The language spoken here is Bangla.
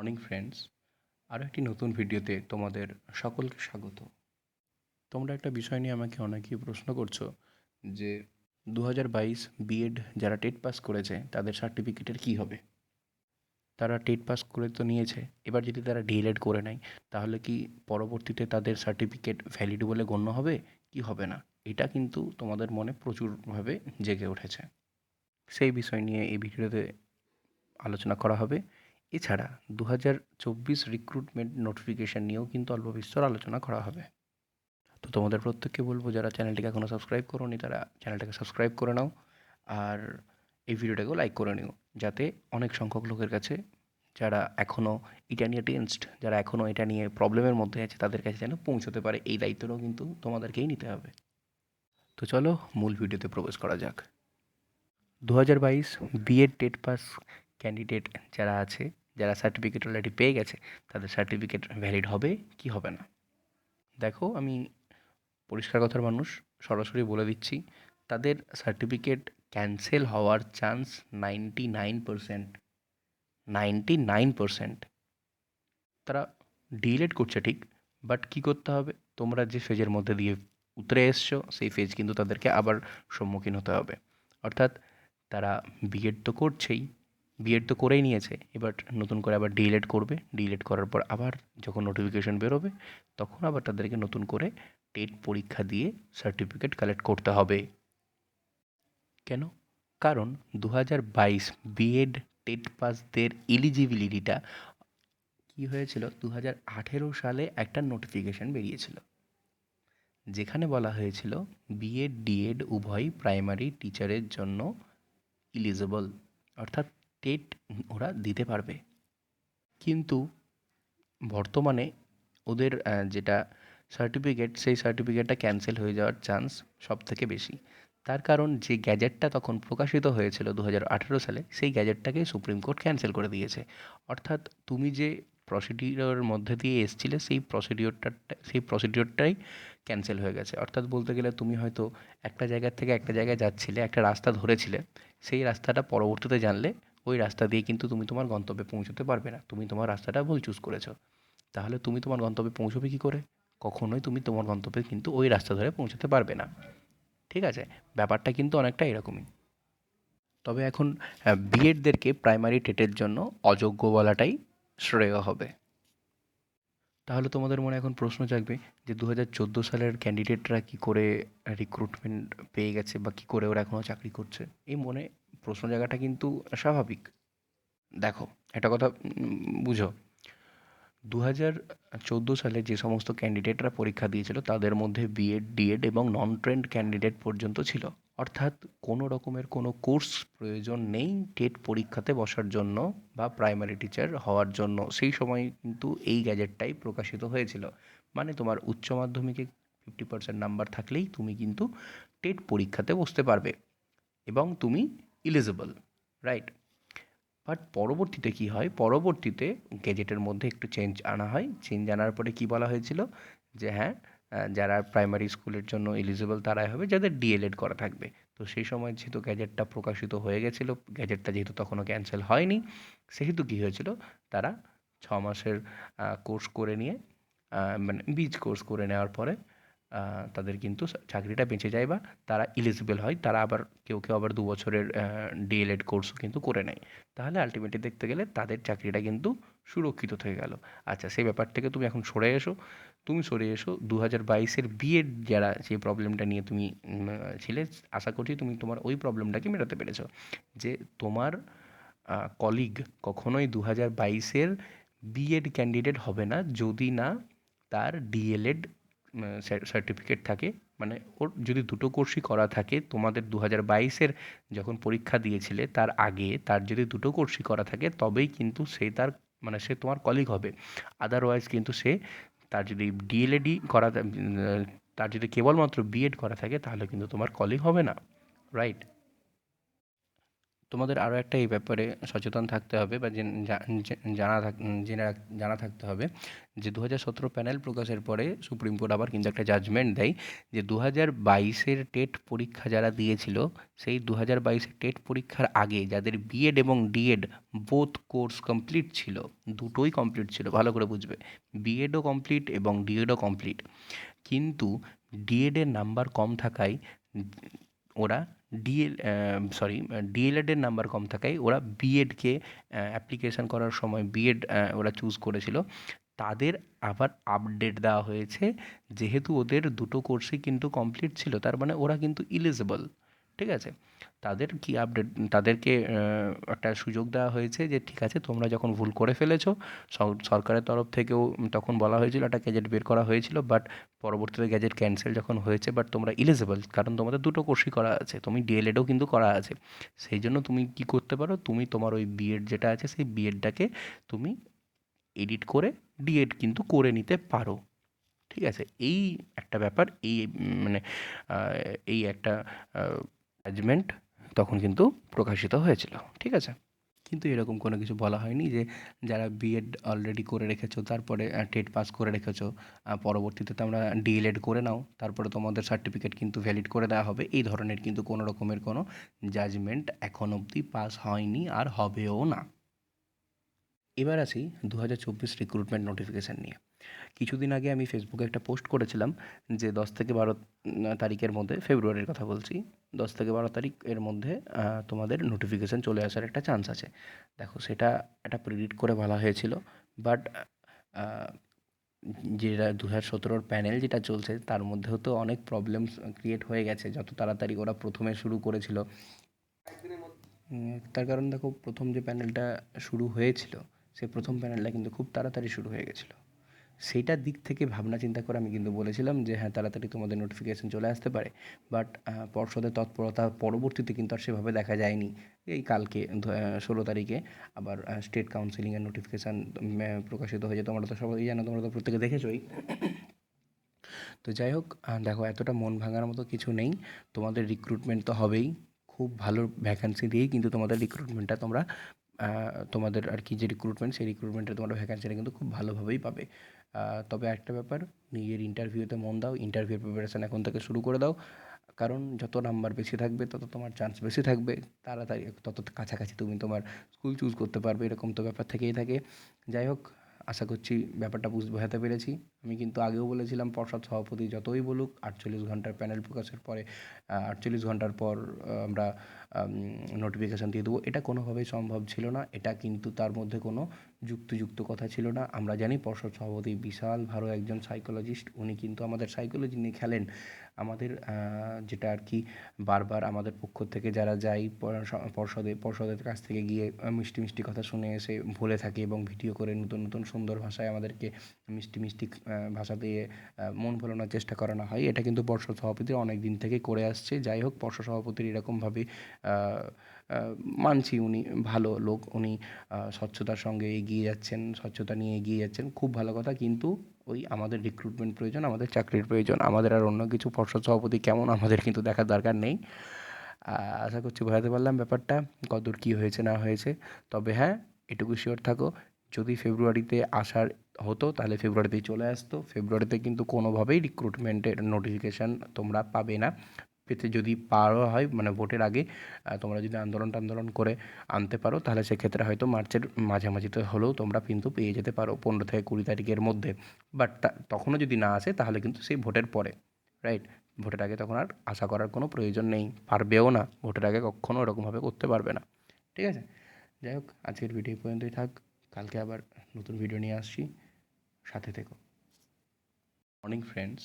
মর্নিং ফ্রেন্ডস আরও একটি নতুন ভিডিওতে তোমাদের সকলকে স্বাগত। তোমরা একটা বিষয় নিয়ে আমাকে অনেকেই প্রশ্ন করছ যে দু হাজার বাইশ বিএড যারা টেট পাস করেছে, তাদের সার্টিফিকেটের কী হবে? তারা টেট পাস করে তো নিয়েছে, এবার যদি তারা ডিএলএড করে নেয়, তাহলে কি পরবর্তীতে তাদের সার্টিফিকেট ভ্যালিড বলে গণ্য হবে? কি হবে না? এটা কিন্তু তোমাদের মনে প্রচুরভাবে জেগে উঠেছে। সেই বিষয় নিয়ে এই ভিডিওতে আলোচনা করা হবে। এছাড়া দু হাজার চব্বিশ রিক্রুটমেন্ট নোটিফিকেশান নিয়েও কিন্তু অল্প বিস্তর আলোচনা করা হবে। তো তোমাদের প্রত্যেককে বলব, যারা চ্যানেলটিকে এখনও সাবস্ক্রাইব করোনি, তারা চ্যানেলটাকে সাবস্ক্রাইব করে নাও আর এই ভিডিওটাকেও লাইক করে নিও, যাতে অনেক সংখ্যক লোকের কাছে যারা এখনও এটা নিয়ে টেন্সড যারা এখনও এটা নিয়ে প্রবলেমের মধ্যে আছে, তাদের কাছে যেন পৌঁছতে পারে। এই দায়িত্বটাও কিন্তু তোমাদেরকেই নিতে হবে। তো চলো, মূল ভিডিওতে প্রবেশ করা যাক। দু হাজার বাইশ বিএড টেট পাস ক্যান্ডিডেট যারা আছে যারা সার্টিফিকেট অলরেডি পেয়ে গেছে, তাদের সার্টিফিকেট ভ্যালিড হবে কি হবে না? দেখো, আমি পরিষ্কার কথার মানুষ, সরাসরি বলে দিচ্ছি, তাদের সার্টিফিকেট ক্যান্সেল হওয়ার chance ninety nine percent ninety nine percent তারা ডিলেট করছে ঠিক বাট কী করতে হবে? তোমরা যে ফেজের মধ্যে দিয়ে উতরে এসছো, সেই ফেজ কিন্তু তাদেরকে আবার সম্মুখীন হতে হবে। অর্থাৎ তারা বিএড তো করছেই বিএড তো করেই নিয়েছে, এবার নতুন করে আবার ডিএলএড করবে ডিএলএড করার পর আবার যখন নোটিফিকেশন বেরোবে, তখন আবার তাদেরকে নতুন করে টেট পরীক্ষা দিয়ে সার্টিফিকেট কালেক্ট করতে হবে। কেন? কারণ দু হাজার বাইশ বিএড টেট পাসদের এলিজিবিলিটিটা কী হয়েছিল? দু হাজার আঠেরো সালে একটা নোটিফিকেশান বেরিয়েছিল। যেখানে বলা হয়েছিল বিএড ডিএড উভয় প্রাইমারি টিচারের জন্য ইলিজিবল অর্থাৎ টেট ওরা দিতে পারবে। কিন্তু বর্তমানে ওদের যেটা সার্টিফিকেট সেই সার্টিফিকেটটা ক্যান্সেল হয়ে যাওয়ার চান্স সব থেকে বেশি। তার কারণ যে গ্যাজেটটা তখন প্রকাশিত হয়েছিল দু হাজার আঠেরো সালে, সেই গ্যাজেটটাকে সুপ্রিম কোর্ট ক্যান্সেল করে দিয়েছে। অর্থাৎ তুমি যে প্রসিডিওরের মধ্যে দিয়ে এসছিলে, সেই প্রসিডিওরটা সেই প্রসিডিওরটাই ক্যান্সেল হয়ে গেছে। অর্থাৎ বলতে গেলে তুমি হয়তো একটা জায়গা থেকে একটা জায়গায় যাচ্ছিলে, একটা রাস্তা ধরেছিলে, সেই রাস্তাটা পরবর্তীতে জানলে ওই রাস্তা দিয়ে কিন্তু তুমি তোমার গন্তব্যে পৌঁছতে পারবে না। তুমি তোমার রাস্তাটা ভুল চুজ করেছ। তাহলে তুমি তোমার গন্তব্যে পৌঁছবে কী করে? কখনোই তুমি তোমার গন্তব্যে কিন্তু ওই রাস্তা ধরে পৌঁছতে পারবে না। ঠিক আছে? ব্যাপারটা কিন্তু অনেকটা এরকমই। তবে এখন বিএডদেরকে প্রাইমারি টেটের জন্য অযোগ্য বলাটাই শ্রেয় হবে। তাহলে তোমাদের মনে এখন প্রশ্ন জাগবে যে দু হাজার চোদ্দ সালের ক্যান্ডিডেটরা কী করে রিক্রুটমেন্ট পেয়ে গেছে বা কী করে ওরা এখনও চাকরি করছে? এই মনে প্রশ্ন জায়গাটা কিন্তু স্বাভাবিক। দেখো, একটা কথা বুঝো। দু হাজার চোদ্দ সালে যে সমস্ত ক্যান্ডিডেটরা পরীক্ষা দিয়েছিল, তাদের মধ্যে বিএড ডিএড এবং নন ট্রেন্ড ক্যান্ডিডেট পর্যন্ত ছিল। অর্থাৎ কোনো রকমের কোনো কোর্স প্রয়োজন নেই টেট পরীক্ষাতে বসার জন্য বা প্রাইমারি টিচার হওয়ার জন্য। সেই সময় কিন্তু এই গ্যাজেটটাই প্রকাশিত হয়েছিল। মানে তোমার উচ্চ মাধ্যমিকে ফিফটি পার্সেন্ট নাম্বার থাকলেই তুমি কিন্তু টেট পরীক্ষাতে বসতে পারবে। এবং তুমি ইলিজিবল রাইট বাট পরবর্তীতে কী হয়? পরবর্তীতে গেজেটের মধ্যে একটু চেঞ্জ আনা হয়। চেঞ্জ আনার পরে কী বলা হয়েছিল? যে হ্যাঁ যারা প্রাইমারি স্কুলের জন্য এলিজিবল তারাই হবে, যাদের ডিএলএড করা থাকবে। তো সেই সময় যেহেতু গ্যাজেটটা প্রকাশিত হয়ে গেছিল গ্যাজেটটা যেহেতু তখনও ক্যান্সেল হয়নি, সেহেতু কী হয়েছিল? তারা ছ মাসের কোর্স করে নিয়ে মানে বীজ কোর্স করে নেওয়ার পরে তাদের কিন্তু চাকরিটা বেঁচে যায় বা তারা ইলিজিবল হয়, তারা আবার কেউ কেউ আবার দু বছরের ডিএলএড কোর্সও কিন্তু করে নেয়। তাহলে আলটিমেটলি দেখতে গেলে তাদের চাকরিটা কিন্তু সুরক্ষিত থেকে গেল। আচ্ছা সেই ব্যাপার থেকে তুমি এখন সরে এসো। তুমি সরে এসো দু হাজার বাইশের বিএড যারা সেই প্রবলেমটা নিয়ে তুমি ছিলে, আশা করছি তুমি তোমার ওই প্রবলেমটাকে মেটাতে পেরেছ। যে তোমার কলিগ কখনোই দু হাজার বাইশের বিএড ক্যান্ডিডেট হবে না যদি না তার ডিএলএড সার্টিফিকেট থাকে মানে ওর যদি দুটো কোর্সই করা থাকে, তোমাদের দু হাজার বাইশের যখন পরীক্ষা দিয়েছিলে, তার আগে তার যদি দুটো কোর্সই করা থাকে, তবেই কিন্তু সে তার মানে সে তোমার কলিগ হবে। আদারওয়াইজ কিন্তু সে তার যদি ডিএলএডি করা তার যদি কেবলমাত্র বিএড করা থাকে, তাহলে কিন্তু তোমার কলিগ হবে না রাইট তোমাদের আরও একটা এই ব্যাপারে সচেতন থাকতে হবে বা জেন- থাক, জেনে জানা থাকতে হবে যে দু হাজার সতেরো প্যানেল প্রকাশের পরে সুপ্রিম কোর্ট আবার কিন্তু একটা জাজমেন্ট দেয় যে দু হাজার বাইশের টেট পরীক্ষা যারা দিয়েছিল, সেই দু হাজার বাইশের টেট পরীক্ষার আগে যাদের বিএড এবং ডিএড বোথ কোর্স কমপ্লিট ছিল, দুটোই কমপ্লিট ছিল, ভালো করে বুঝবে বিএডও কমপ্লিট এবং ডিএডও কমপ্লিট কিন্তু ডিএডের নাম্বার কম থাকায় ওরা ডিএল সরি ডিএলএডের নাম্বার কম থাকায় ওরা বিএডকে অ্যাপ্লিকেশান করার সময় বিএড ওরা চুজ করেছিল। তাদের আবার আপডেট দেওয়া হয়েছে, যেহেতু ওদের দুটো কোর্সই কিন্তু কমপ্লিট ছিল, তার মানে ওরা কিন্তু ইলিজিবল ঠিক আছে? তাদের কি আপডেট তাদেরকে একটা সুযোগ দেওয়া হয়েছে যে ঠিক আছে, তোমরা যখন ভুল করে ফেলেছো সরকারের তরফ থেকেও তখন বলা হয়েছিল একটা গ্যাজেট বের করা হয়েছিল বাট পরবর্তীতে গ্যাজেট ক্যান্সেল যখন হয়েছে বাট তোমরা ইলিজিবল কারণ তোমাদের দুটো কোর্সই করা আছে, তুমি ডিএলএডও কিন্তু করা আছে। সেই জন্য তুমি কি করতে পারো, তুমি তোমার ওই বিএড যেটা আছে, সেই বিএডটাকে তুমি এডিট করে ডিএড কিন্তু করে নিতে পারো। ঠিক আছে? এই একটা ব্যাপার, এই মানে এই একটা জাজমেন্ট তখন কিন্তু প্রকাশিত হয়েছিল, ঠিক আছে? কিন্তু এরকম কোনো কিছু বলা হয়নি যে যারা বিএড অলরেডি করে রেখেছো, তারপরে টেট পাস করে রেখেছো পরবর্তীতে তোমরা ডিএলএড করে নাও, তারপরে তোমাদের সার্টিফিকেট কিন্তু ভ্যালিড করে দেওয়া হবে। এই ধরনের কিন্তু কোনো রকমের কোনো জাজমেন্ট এখন অবধি পাস হয়নি আর হবেও না। এবার আসি দু হাজার চব্বিশ রিক্রুটমেন্ট নোটিফিকেশান নিয়ে। কিছুদিন আগে আমি ফেসবুকে একটা পোস্ট করেছিলাম যে দশ থেকে বারো তারিখের মধ্যে ফেব্রুয়ারির কথা বলছি, দশ থেকে বারো তারিখ এর মধ্যে তোমাদের নোটিফিকেশান চলে আসার একটা চান্স আছে। দেখো, সেটা একটা প্রেডিক্ট করে বলা হয়েছিল বাট যেটা দু হাজার সতেরোর প্যানেল যেটা চলছে, তার মধ্যেও তো অনেক প্রবলেমস ক্রিয়েট হয়ে গেছে, যত তাড়াতাড়ি ওরা প্রথমে শুরু করেছিল। তার কারণ দেখো, প্রথম যে প্যানেলটা শুরু হয়েছিল সেই প্রথম প্যানেলটা কিন্তু খুব তাড়াতাড়ি শুরু হয়ে গেছিল। সেইটার দিক থেকে ভাবনা চিন্তা করে আমি কিন্তু বলেছিলাম যে হ্যাঁ তাড়াতাড়ি তোমাদের নোটিফিকেশান চলে আসতে পারে। বাট পর্ষদের তৎপরতা পরবর্তীতে কিন্তু আর সেভাবে দেখা যায়নি। এই কালকে ষোলো তারিখে আবার স্টেট কাউন্সিলিংয়ের নোটিফিকেশান প্রকাশিত হয়েছে। তোমরা তো সবাই জানো, তোমরা তো প্রত্যেকে দেখেছোই। তো যাই হোক দেখো, এতটা মন ভাঙার মতো কিছু নেই। তোমাদের রিক্রুটমেন্ট তো হবেই। খুব ভালো ভ্যাকান্সি দিয়েই কিন্তু তোমাদের রিক্রুটমেন্টটা তোমরা তোমাদের আর কি যে রিক্রুটমেন্ট সেই রিক্রুটমেন্টে তোমার ভ্যাকান্সিটা কিন্তু খুব ভালোভাবেই পাবে। তবে একটা ব্যাপার, নিজের ইন্টারভিউতে মন দাও ইন্টারভিউ প্রিপারেশান এখন থেকে শুরু করে দাও। কারণ যত নাম্বার বেশি থাকবে, তত তোমার চান্স বেশি থাকবে। তাড়াতাড়ি, তত কাছাকাছি তুমি তোমার স্কুল চুজ করতে পারবে, এরকম তো ব্যাপার থেকেই থাকে। যাই হোক আশা করছি ব্যাপারটা বুঝ বোঝাতে পেরেছি। আমি কিন্তু আগেও বলেছিলাম, পর্ষদ সভাপতি যতই বলুক, আটচল্লিশ ঘণ্টার প্যানেল প্রকাশের পরে আটচল্লিশ ঘণ্টার পর আমরা নোটিফিকেশান দিয়ে দেবো। এটা কোনোভাবেই সম্ভব ছিল না। এটা কিন্তু তার মধ্যে কোনো যুক্তিযুক্ত কথা ছিল না। আমরা জানি পর্ষদ সভাপতি বিশাল ভালো একজন সাইকোলজিস্ট উনি কিন্তু আমাদের সাইকোলজি নিয়ে খেলেন। আমাদের যেটা আর কি বারবার আমাদের পক্ষ থেকে যারা যাই পর্ষদে, পর্ষদের কাছ থেকে গিয়ে মিষ্টি মিষ্টি কথা শুনে এসে ভুলে থাকি এবং ভিডিও করে নতুন নতুন সুন্দর ভাষায় আমাদেরকে মিষ্টি মিষ্টি ভাষা দিয়ে মন ভোলানোর চেষ্টা করানো হয়। এটা কিন্তু পর্ষদ সভাপতি অনেক দিন থেকে করে আসছে। যাই হোক, পর্ষদ সভাপতির এরকমভাবে মানছি উনি ভালো লোক, উনি স্বচ্ছতার সঙ্গে এগিয়ে যাচ্ছেন, স্বচ্ছতা নিয়ে এগিয়ে যাচ্ছেন। খুব ভালো কথা, কিন্তু ওই আমাদের রিক্রুটমেন্ট প্রয়োজন, আমাদের চাকরির প্রয়োজন। আমাদের আর অন্য কিছু পর্ষদ সভাপতি কেমন, আমাদের কিন্তু দেখার দরকার নেই। আশা করছি বোঝাতে পারলাম ব্যাপারটা, কতদূর কী হয়েছে, না হয়েছে। তবে হ্যাঁ এটুকু শিওর থাকো, যদি ফেব্রুয়ারিতে আসার হতো, তাহলে ফেব্রুয়ারিতেই চলে আসতো। ফেব্রুয়ারিতে কিন্তু কোনোভাবেই রিক্রুটমেন্টের নোটিফিকেশান তোমরা পাবে না। পেতে যদি পারো হয় মানে ভোটের আগে তোমরা যদি আন্দোলন টান্দোলন করে আনতে পারো, তাহলে সেক্ষেত্রে হয়তো মার্চের মাঝামাঝিতে হলেও তোমরা কিন্তু পেয়ে যেতে পারো পনেরো থেকে কুড়ি তারিখের মধ্যে। বাট তখনও যদি না আসে, তাহলে কিন্তু সেই ভোটের পরে রাইট ভোটের আগে তখন আর আশা করার কোনো প্রয়োজন নেই। পারবেও না, ভোটের আগে কখনও ওরকমভাবে করতে পারবে না। ঠিক আছে? যাই হোক, আজকের ভিডিও পর্যন্তই থাক। কালকে আবার নতুন ভিডিও নিয়ে আসছি। সাথে থেকো। Morning friends